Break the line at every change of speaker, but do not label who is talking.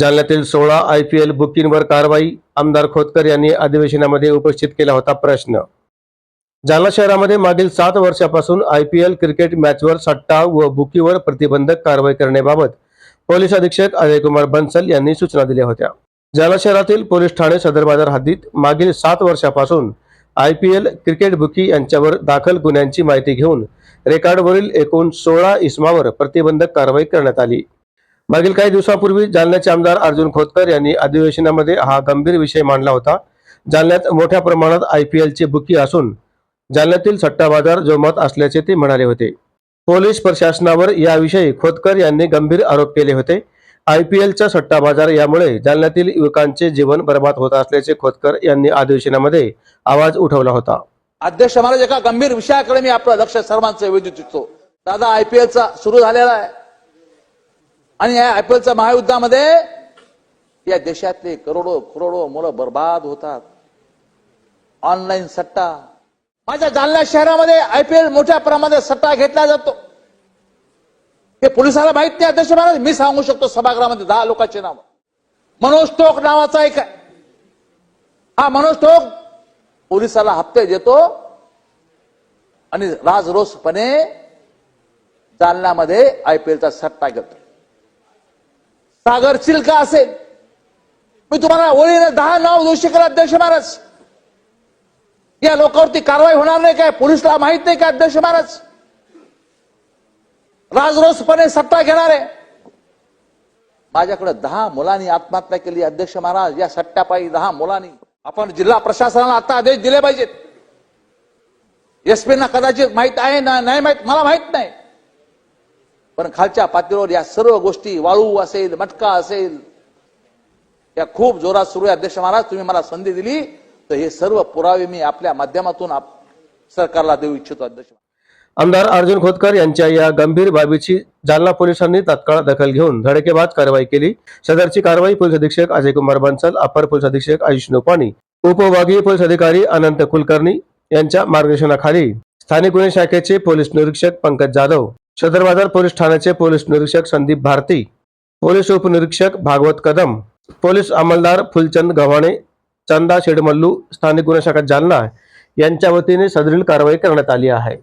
जालन्यातील सोळा I P L बुकिंगवर कारवाई आमदार खोतकर यांनी अधिवेशनामध्ये उपस्थित केला होता प्रश्न. जालना शहरामध्ये मागील सात वर्षापासून आय पी एल क्रिकेट मॅचवर सट्टा व बुकीवर प्रतिबंधक कारवाई करण्याबाबत पोलीस अधीक्षक अजयकुमार बन्सल यांनी सूचना दिल्या होत्या. जालना शहरातील पोलीस ठाणे सदर बाजार हद्दीत मागील सात वर्षापासून I P L cricket bookie यांच्यावर दाखल गुन्ह्यांची माहिती घेऊन रेकॉर्डवरील एकूण सोळा इसमावर प्रतिबंधक कारवाई करण्यात आली. मागील काही दिवसापूर्वी जालन्याचे आमदार अर्जुन खोतकर यांनी अधिवेशनामध्ये हा गंभीर विषय मांडला होता. जालन्यात मोठ्या प्रमाणात आय पी एलची बुकी असून जालन्यातील सट्टा बाजार जोमात असल्याचे ते म्हणाले होते. पोलीस प्रशासनावर याविषयी खोतकर यांनी गंभीर आरोप केले होते. आय पी एलचा सट्टा बाजार यामुळे जालन्यातील युवकांचे जीवन बर्बाद होत असल्याचे खोतकर यांनी अधिवेशनामध्ये आवाज उठवला होता.
अध्यक्ष महाराज एका गंभीर विषयाकडे मी आपलं लक्ष सर्वांचं वेधू इच्छितो. दादा आयपीएलचा सुरू झालेला आहे. आणि या आयपीएलच्या महायुद्धामध्ये या देशातले करोडो करोडो मुलं बर्बाद होतात. ऑनलाईन सट्टा. माझ्या जालना शहरामध्ये आयपीएल मोठ्या प्रमाणात सट्टा घेतला जातो. हे पोलिसाला माहीत नाही अध्यक्ष महाराज. मी सांगू शकतो सभागृहामध्ये दहा लोकांचे नाव. मनोज टोक नावाचा एक आहे. हा मनोज टोक पोलिसाला हप्ते देतो आणि राजरोसपणे जालन्यामध्ये आयपीएलचा सट्टा घेतो. सागर चिल्का असेल. मी तुम्हाला ओळीने दहा नाव देऊ शकेल अध्यक्ष महाराज. या लोकांवरती कारवाई होणार नाही काय? पोलिसला माहीत नाही का अध्यक्ष महाराज? राजरोसपणे सट्टा घेणारे. माझ्याकडे दहा मुलांनी आत्महत्या केली अध्यक्ष महाराज. या सट्ट्यापायी दहा मुलांनी. आपण जिल्हा प्रशासनाला आता आदेश दिले पाहिजेत. एसपींना कदाचित माहीत आहे ना नाही माहीत? मला माहीत नाही. पण खालच्या पातळीवर या सर्व गोष्टी वाळू असेल मटका असेल या खूप जोरात सुरू आहे. अध्यक्ष महाराज तुम्ही मला संधी दिली. तर हे सर्व पुरावे मी आपल्या माध्यमातून आप- सरकारला देऊ इच्छितो अध्यक्ष
आमदार अर्जुन खोतकर यांच्या या गंभीर बाबीची जालना पोलिसांनी तात्काळ दखल घेऊन धडकेबाद कारवाई केली. सदरची कारवाई पोलीस अधीक्षक अजय कुमार बन्सल अपर पोलीस अधीक्षक आयुष नोपाणी उपविभागीय पोलीस अधिकारी अनंत कुलकर्णी यांच्या मार्गदर्शनाखाली. स्थानिक गुन्हे शाखेचे पोलीस निरीक्षक पंकज जाधव सदर बाजार पोलीस ठाण्याचे पोलीस निरीक्षक संदीप भारती पोलीस उपनिरीक्षक भागवत कदम पोलीस अंमलदार फुलचंद गव्हाणे चंदा शेडमल्लू स्थानिक गुन्हे शाखा जालना यांच्या वतीने सदरील कारवाई करण्यात आली आहे.